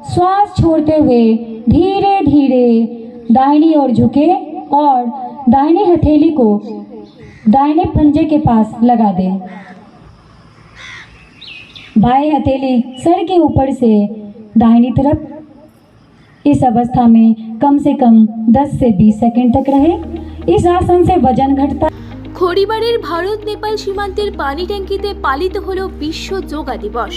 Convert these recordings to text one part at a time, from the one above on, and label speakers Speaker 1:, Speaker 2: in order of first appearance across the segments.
Speaker 1: श्वास छोड़ते हुए धीरे धीरे दाहिनी ओर झुके और दाहिने हथेली को दाहिने पंजे के पास लगा दें बाएं हथेली सर के ऊपर से दाहिनी तरफ इस अवस्था में कम से कम 10 से 20 सेकंड तक रहे इस आसन से वजन घटता
Speaker 2: খড়িবাড়ির ভারত নেপাল সীমান্তের পানি ট্যাঙ্কিতে পালিত হলো বিশ্ব যোগা দিবস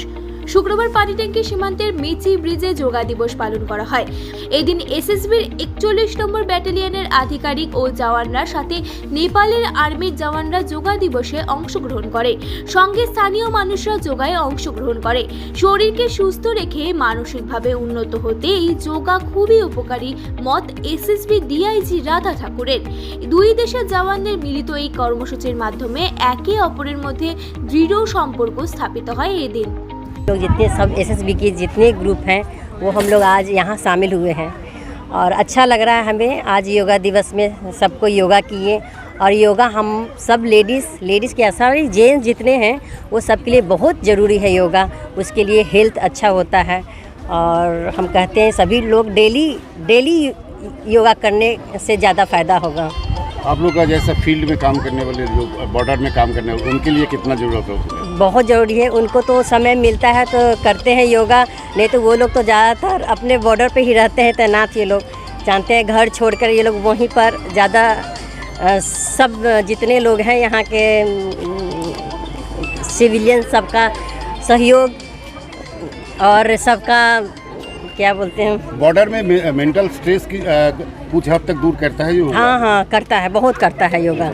Speaker 2: শুক্রবার পানি ট্যাঙ্কি সীমান্তের মেচি ব্রিজে যোগা দিবস পালন করা হয়। এদিন এসএসবির একচল্লিশ নম্বর ব্যাটালিয়নের আধিকারিক ও জওয়ানরা সাথে নেপালের আর্মির জওয়ানরা যোগা দিবসে অংশগ্রহণ করে। সঙ্গে স্থানীয় মানুষরা যোগায় অংশগ্রহণ করে। শরীরকে সুস্থ রেখে মানসিকভাবে উন্নত হতে এই যোগা খুবই উপকারী, মত এসএসবি ডিআইজি রাধা ঠাকুরের। দুই দেশের জওয়ানদের মিলিত এই কর্মসূচির মাধ্যমে একে অপরের মধ্যে দৃঢ় সম্পর্ক স্থাপিত হয় এদিন।
Speaker 3: लोग जितने सब एसएसबी के जितने ग्रुप हैं, वो हम लोग आज यहाँ शामिल हुए हैं। और अच्छा लग रहा है हमें आज योगा दिवस में सबको योगा किए। और योगा हम सब लेडीज़ लेडीज़ के सारे जेंट्स जितने हैं, वो सब के लिए बहुत ज़रूरी है योगा। उसके लिए हेल्थ अच्छा होता है। और हम कहते हैं सभी लोग डेली डेली योगा करने से ज़्यादा फ़ायदा होगा।
Speaker 4: आप लोग का जैसा फ़ील्ड में काम करने वाले लोग बॉर्डर में काम करने वाले, उनके लिए कितना ज़रूरत है? उसमें
Speaker 3: बहुत ज़रूरी है। उनको तो समय मिलता है तो करते हैं योगा। नहीं तो वो लोग तो ज़्यादातर अपने बॉर्डर पे ही रहते हैं तैनात ये लोग। जानते हैं घर छोड़कर ये लोग वहीं पर ज़्यादा सब जितने लोग हैं यहाँ के सिविलियन सबका सहयोग और सबका क्या बोलते हैं?
Speaker 4: बॉर्डर में मे- मेंटल स्ट्रेस की कुछ हद तक दूर करता है योगा?
Speaker 3: हाँ हाँ करता है बहुत करता है योगा।